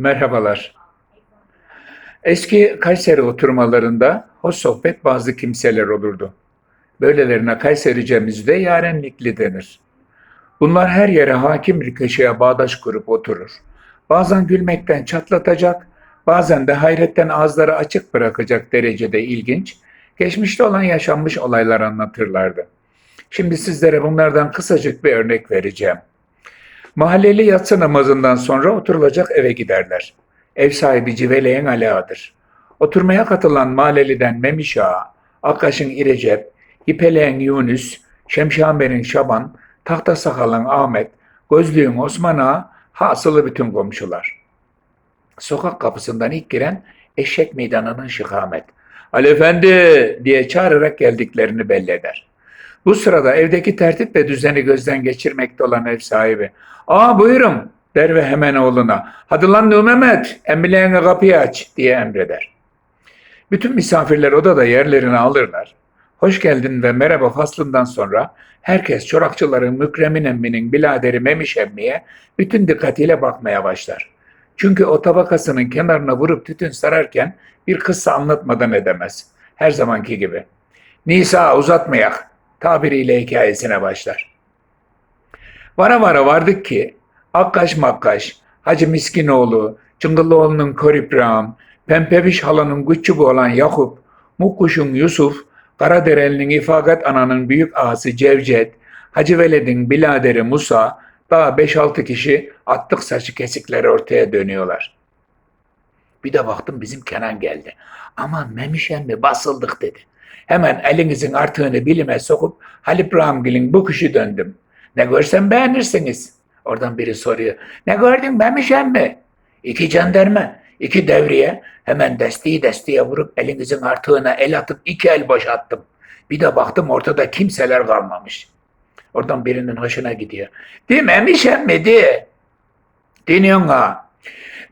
Merhabalar. Eski Kayseri oturmalarında hoş sohbet bazı kimseler olurdu. Böylelerine Kaysericemizde yarenlikli denir. Bunlar her yere hakim bir köşeye bağdaş kurup oturur. Bazen gülmekten çatlatacak, bazen de hayretten ağızları açık bırakacak derecede ilginç, geçmişte olan yaşanmış olaylar anlatırlardı. Şimdi sizlere bunlardan kısacık bir örnek vereceğim. Mahalleli yatsı namazından sonra oturulacak eve giderler. Ev sahibi Civeleyen Ala'dır. Oturmaya katılan mahalleliden Memiş Ağa, Akkaş'ın İrecep, İpeleyen Yunus, Şemşamer'in Şaban, Tahta Sakal'ın Ahmet, Gözlüğün Osman Ağa, hasılı bütün komşular. Sokak kapısından ilk giren eşek meydanının şıkamet. Ali Efendi diye çağırarak geldiklerini belli eder. Bu sırada evdeki tertip ve düzeni gözden geçirmekte olan ev sahibi. Aa buyurun der ve hemen oğluna. Hadi lan Mehmet emmileğine kapıyı aç diye emreder. Bütün misafirler odada yerlerini alırlar. Hoş geldin ve merhaba faslından sonra herkes çorakçıların Mükremin emminin biladeri Memiş emmiye bütün dikkatiyle bakmaya başlar. Çünkü o tabakasının kenarına vurup tütün sararken bir kıssa anlatmadan edemez. Her zamanki gibi. Nisa uzatmayak tabiriyle hikayesine başlar. Vara vara vardık ki Akkaş Makkaş, Hacı Miskinoğlu, Çıngıllıoğlu'nun Koriprağım, Pempeviş halanın küçük olan Yakup, Mukkuş'un Yusuf, Karadereli'nin İfakat Ana'nın büyük ağası Cevcet, Hacı Veled'in biladeri Musa, daha 5-6 kişi attık saçı kesikleri ortaya dönüyorlar. Bir de baktım bizim Kenan geldi. Aman Memişen mi basıldık dedi. Hemen elinizin artığını bilime sokup Halip Ramgil'in bu kuşu döndüm. Ne görsem beğenirsiniz. Oradan biri soruyor. Ne gördün Memişen mi? İki jandarma, iki devriye. Hemen desteği desteğe vurup elinizin artığına el atıp iki el boşalttım. Bir de baktım ortada kimseler kalmamış. Oradan birinin hoşuna gidiyor. Değil mi Memişen mi diye. Dinliyorsun ha.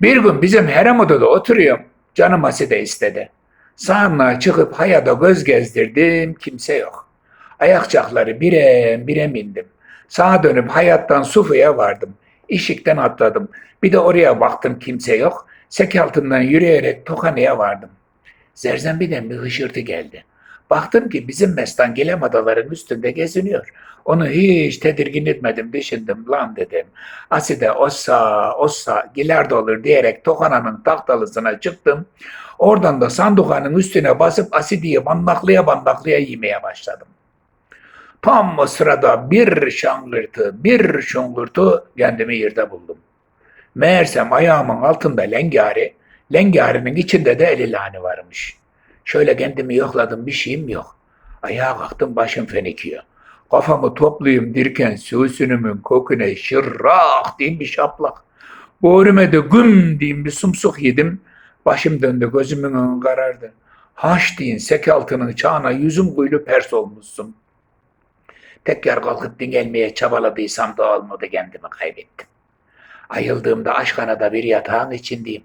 Bir gün bizim harem odada oturuyorum. Canım de istedi. Sağımla çıkıp hayada göz gezdirdim. Kimse yok. Ayakçakları bire bire bindim. Sağa dönüp hayattan Sufu'ya vardım. İşikten atladım. Bir de oraya baktım kimse yok. Sek altından yürüyerek Tokanı'ya vardım. Zerzembiden bir hışırtı geldi. Baktım ki bizim mestan gelem adaların üstünde geziniyor. Onu hiç tedirgin etmedim, düşündüm lan dedim. Aside ossa ossa giler olur diyerek Tokana'nın tahtalısına çıktım. Oradan da sandukanın üstüne basıp asidiyi bandaklıya bandaklıya yemeye başladım. Tam o sırada bir şangırtı, bir şungurtu kendimi yerde buldum. Meğersem ayağımın altında lengari, lengarinin içinde de elilani varmış. Şöyle kendimi yokladım bir şeyim yok. Ayağa kalktım başım fenikiyor. Kafamı toplayayım dirken süsünümün kokune şırrak diyeyim bir şaplak. Boğruma da güm diyeyim bir sumsuk yedim. Başım döndü gözümün önü karardı. Haş deyin sek altının çağına yüzüm kuyulu pers olmuşsun. Tekrar kalkıp dingelmeye çabaladıysam da olmadı kendimi kaybettim. Ayıldığımda aşkanada bir yatağın içindeyim.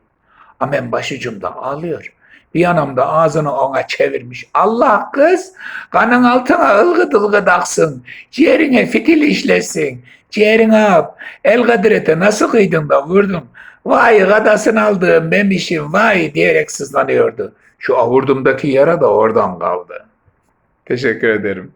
Amen başucumda ağlıyor. Bir yanımda ağzını ona çevirmiş. Allah kız kanın altına ılgıt ılgıt aksın. Ciğerine fitil işlesin. Ciğerin ap. El kadirete nasıl kıydın da vurdum. Vay kadasını aldığım memişim vay diyerek sızlanıyordu. Şu avurdumdaki yara da oradan kaldı. Teşekkür ederim.